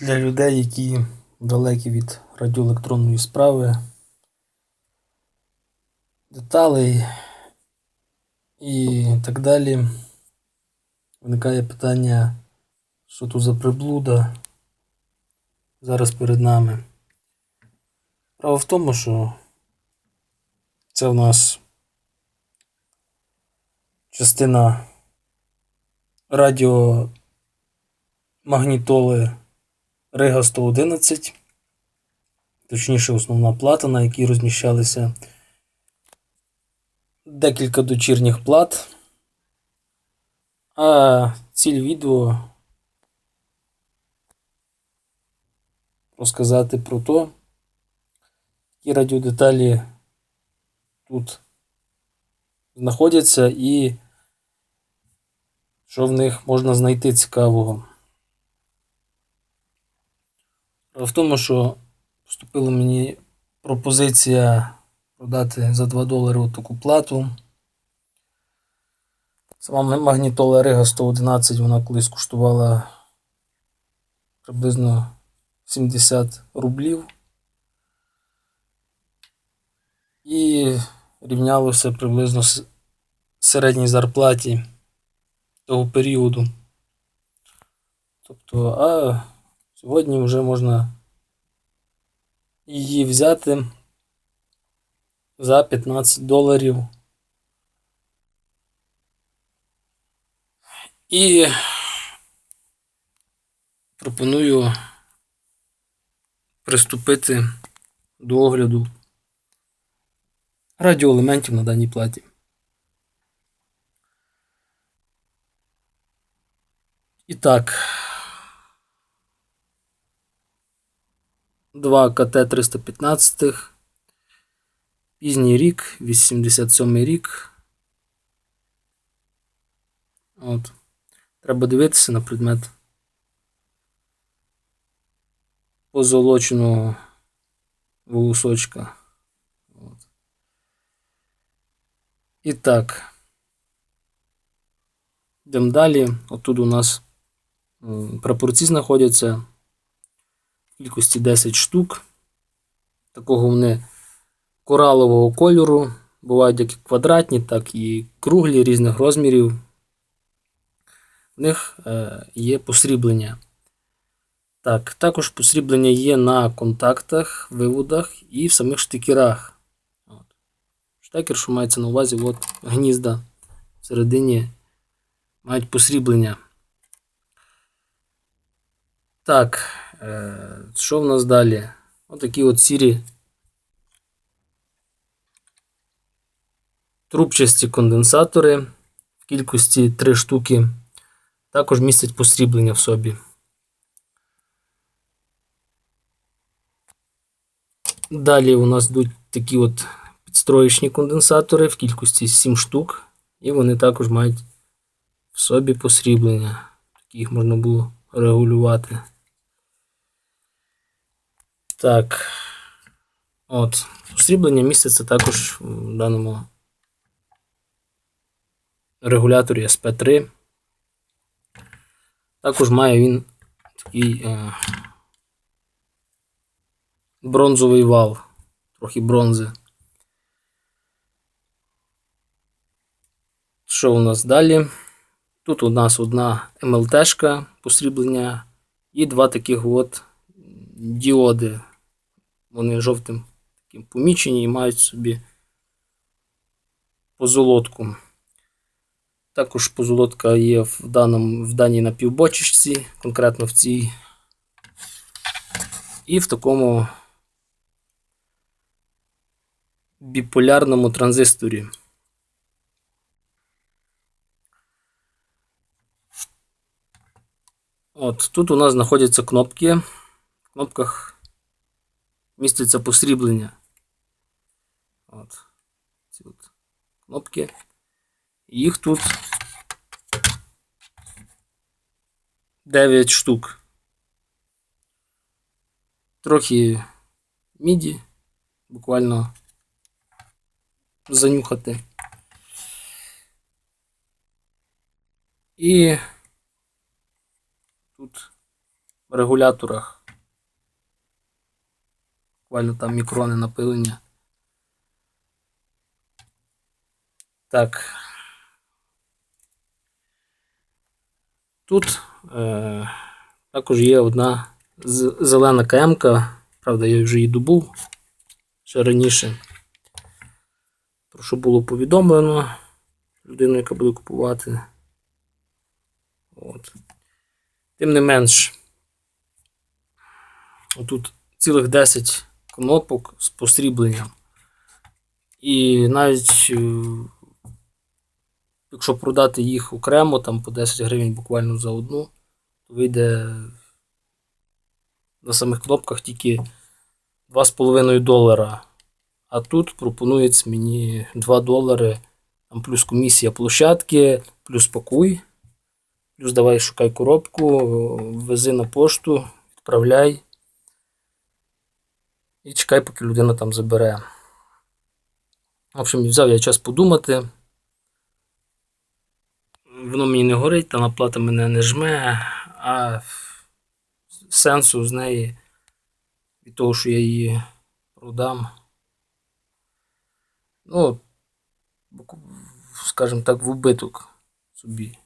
для людей, які далекі від радіоелектронної справи, деталей і так далі. Виникає питання, що тут за приблуда зараз перед нами. Право в тому, що це в нас частина радіомагнітоли Рига 111, точніше основна плата, на якій розміщалися декілька дочірніх плат. А ціль відео розказати про то, які радіодеталі тут знаходяться і що в них можна знайти цікавого. В тому, що поступила мені пропозиція продати за 2 долари таку плату. Сама магнітола Рига 111 вона колись коштувала приблизно 70 рублів. І рівнялося приблизно середній зарплаті того періоду. Тобто, а сьогодні вже можна її взяти за 15 доларів. І пропоную приступити до огляду радіоелементів на даній платі. І так. Два КТ-315. Пізній рік, 87 рік. От. Треба дивитися на предмет позолоченого волосочка. От. І так. Йдемо далі. Отут у нас прапорці знаходяться кількості 10 штук. Такого вони коралового кольору. Бувають як квадратні, так і круглі різних розмірів. В них е, є посріблення. Так, також посріблення є на контактах, виводах і в самих штикерах. От. Штекер, що мається на увазі, от гнізда всередині мають посріблення. Так, що в нас далі? Отакі от сірі трубчасті конденсатори в кількості 3 штуки. Також містять посріблення в собі. Далі у нас йдуть такі от підстроєчні конденсатори в кількості 7 штук, і вони також мають в собі посріблення. Такі їх можна було регулювати. Так. От. Посріблення міститься також в даному регуляторі SP3. Також має він такий е, бронзовий вал, трохи бронзи. Що у нас далі? Тут у нас одна МЛТшка посріблення і два таких от діоди. Вони жовтим таким помічені і мають собі позолотку. Також позолотка є в, даному, в даній напівбочечці, конкретно в цій. І в такому біполярному транзисторі. От, тут у нас знаходяться кнопки. В кнопках міститься посріблення. От. Ці от кнопки. Їх тут 9 штук. Трохи міді, буквально занюхати. І тут в регуляторах. Буквально там мікрони напилення. Так. Тут е, також є одна зелена КМ-ка. Правда, я вже її добув ще раніше. Про що було повідомлено людину, яка буде купувати. От. Тим не менш, тут цілих 10 кнопок з посрібленням. І навіть е, якщо продати їх окремо, там по 10 гривень буквально за одну, то вийде на самих кнопках тільки 2,5 долара. А тут пропонується мені 2 долари, там плюс комісія площадки, плюс пакуй, плюс давай шукай коробку, вези на пошту, відправляй. І чекай, поки людина там забере. В общем, взяв я час подумати. Воно мені не горить, та наплата мене не жме, а сенсу з неї від того, що я її продам. Ну, скажімо так, в убиток собі.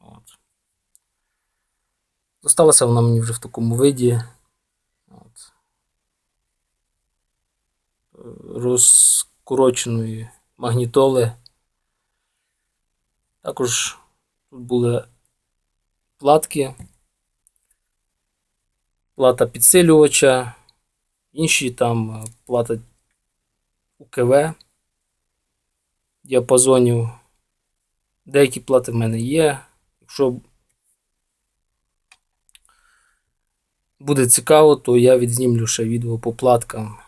От. Досталася вона мені вже в такому виді. От. Е, Розкороченої магнітоли. Також тут були платки, плата підсилювача, інші там е, плата УКВ діапазонів. Деякі плати в мене є. Якщо буде цікаво, то я відзнімлю ще відео по платкам.